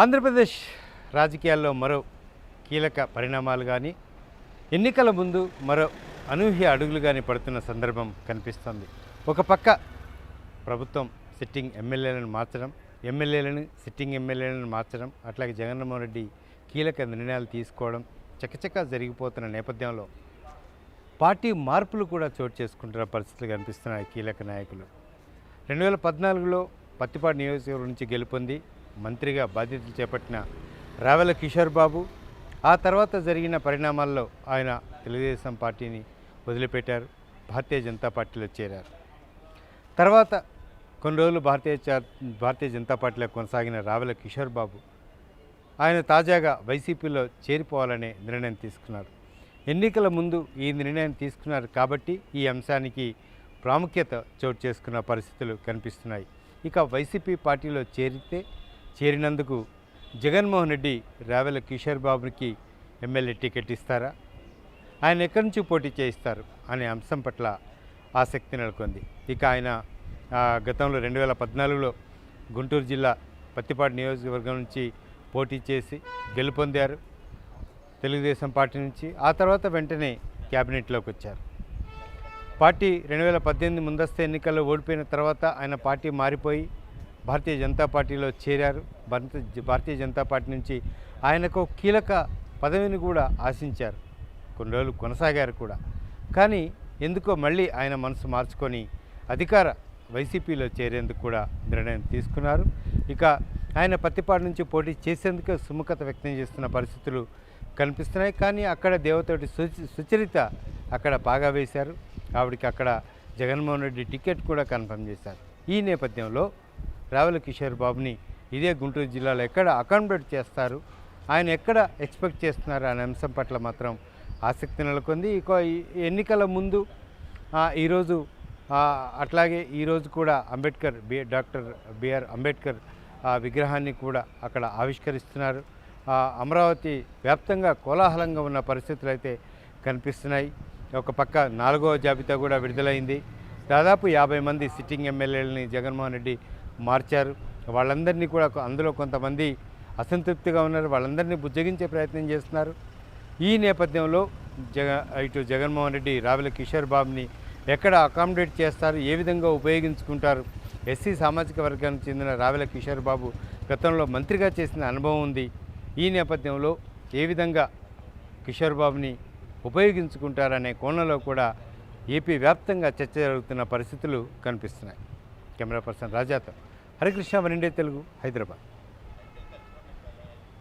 ఆంధ్రప్రదేశ్ రాజకీయాల్లో మరో కీలక పరిణామాలు కానీ ఎన్నికల ముందు మరో అనూహ్య అడుగులు కానీ పడుతున్న సందర్భం కనిపిస్తుంది. ఒక పక్క ప్రభుత్వం సిట్టింగ్ ఎమ్మెల్యేలను మార్చడం ఎమ్మెల్యేలను సిట్టింగ్ ఎమ్మెల్యేలను మార్చడం అట్లాగే జగన్మోహన్ రెడ్డి కీలక నిర్ణయాలు తీసుకోవడం చకచకా జరిగిపోతున్న నేపథ్యంలో పార్టీ మార్పులు కూడా చోటు చేసుకుంటున్న పరిస్థితులు కనిపిస్తున్నాయి కీలక నాయకులు. రెండు వేల పద్నాలుగులో పత్తిపాడు నియోజకవర్గం నుంచి గెలుపొంది మంత్రిగా బాధ్యతలు చేపట్టిన రావెల కిషోర్ బాబు ఆ తర్వాత జరిగిన పరిణామాల్లో ఆయన తెలుగుదేశం పార్టీని వదిలిపెట్టారు భారతీయ జనతా పార్టీలో చేరారు. తర్వాత కొన్ని రోజులు భారతీయ భారతీయ జనతా పార్టీలో కొనసాగిన రావెల కిషోర్ బాబు ఆయన తాజాగా వైసీపీలో చేరిపోవాలనే నిర్ణయం తీసుకున్నారు. ఎన్నికల ముందు ఈ నిర్ణయం తీసుకున్నారు కాబట్టి ఈ అంశానికి ప్రాముఖ్యత చోటు చేసుకున్న పరిస్థితులు కనిపిస్తున్నాయి. ఇక వైసీపీ పార్టీలో చేరితే చేరినందుకు జగన్మోహన్ రెడ్డి రావెల కిషోర్ బాబుకి ఎమ్మెల్యే టికెట్ ఇస్తారా? ఆయన ఎక్కడి నుంచి పోటీ చేయిస్తారు అనే అంశం పట్ల ఆసక్తి నెలకొంది. ఇక ఆయన గతంలో రెండు వేల పద్నాలుగులో గుంటూరు జిల్లా పత్తిపాటి నియోజకవర్గం నుంచి పోటీ చేసి గెలుపొందారు తెలుగుదేశం పార్టీ నుంచి. ఆ తర్వాత వెంటనే క్యాబినెట్లోకి వచ్చారు. పార్టీ రెండు వేల పద్దెనిమిది ముందస్తు ఎన్నికల్లో ఓడిపోయిన తర్వాత ఆయన పార్టీ మారిపోయి భారతీయ జనతా పార్టీలో చేరారు. భారత భారతీయ జనతా పార్టీ నుంచి ఆయనకు కీలక పదవిని కూడా ఆశించారు. కొన్ని రోజులు కొనసాగారు కూడా. కానీ ఎందుకో మళ్ళీ ఆయన మనసు మార్చుకొని అధికార వైసీపీలో చేరేందుకు కూడా నిర్ణయం తీసుకున్నారు. ఇక ఆయన పత్తిపాడు నుంచి పోటీ చేసేందుకు సుముఖత వ్యక్తం చేస్తున్న పరిస్థితులు కనిపిస్తున్నాయి. కానీ అక్కడ దేవతోటి సుచి సుచరిత అక్కడ బాగా వేశారు. ఆవిడకి అక్కడ జగన్మోహన్ రెడ్డి టికెట్ కూడా కన్ఫర్మ్ చేశారు. ఈ నేపథ్యంలో రావెల కిషోర్ బాబుని ఇదే గుంటూరు జిల్లాలో ఎక్కడ అకామిడేట్ చేస్తారు? ఆయన ఎక్కడ ఎక్స్పెక్ట్ చేస్తున్నారు? అనే అంశం పట్ల మాత్రం ఆసక్తి నెలకొంది. ఇక ఎన్నికల ముందు ఈరోజు అట్లాగే ఈరోజు కూడా Ambedkar B doctor BR Ambedkar ఆ విగ్రహాన్ని కూడా అక్కడ ఆవిష్కరిస్తున్నారు. అమరావతి వ్యాప్తంగా కోలాహలంగా ఉన్న పరిస్థితులు అయితే కనిపిస్తున్నాయి. ఒక పక్క నాలుగవ జాబితా కూడా విడుదలైంది. దాదాపు యాభై మంది సిట్టింగ్ ఎమ్మెల్యేలని జగన్మోహన్ రెడ్డి మార్చారు. వాళ్ళందరినీ కూడా అందులో కొంతమంది అసంతృప్తిగా ఉన్నారు. వాళ్ళందరినీ బుజ్జగించే ప్రయత్నం చేస్తున్నారు. ఈ నేపథ్యంలో జగ ఇటు జగన్మోహన్ రెడ్డి రావెల కిషోర్ బాబుని ఎక్కడ అకామిడేట్ చేస్తారు? ఏ విధంగా ఉపయోగించుకుంటారు? ఎస్సీ సామాజిక వర్గానికి చెందిన రావెల కిషోర్ బాబు గతంలో మంత్రిగా చేసిన అనుభవం ఉంది. ఈ నేపథ్యంలో ఏ విధంగా కిషోర్ బాబుని ఉపయోగించుకుంటారనే కోణంలో కూడా ఏపీ వ్యాప్తంగా చర్చ జరుగుతున్న పరిస్థితులు కనిపిస్తున్నాయి. కెమెరా పర్సన్ రాజాతో. హరికృష్ణ వనిండే తెలుగు హైదరాబాద్.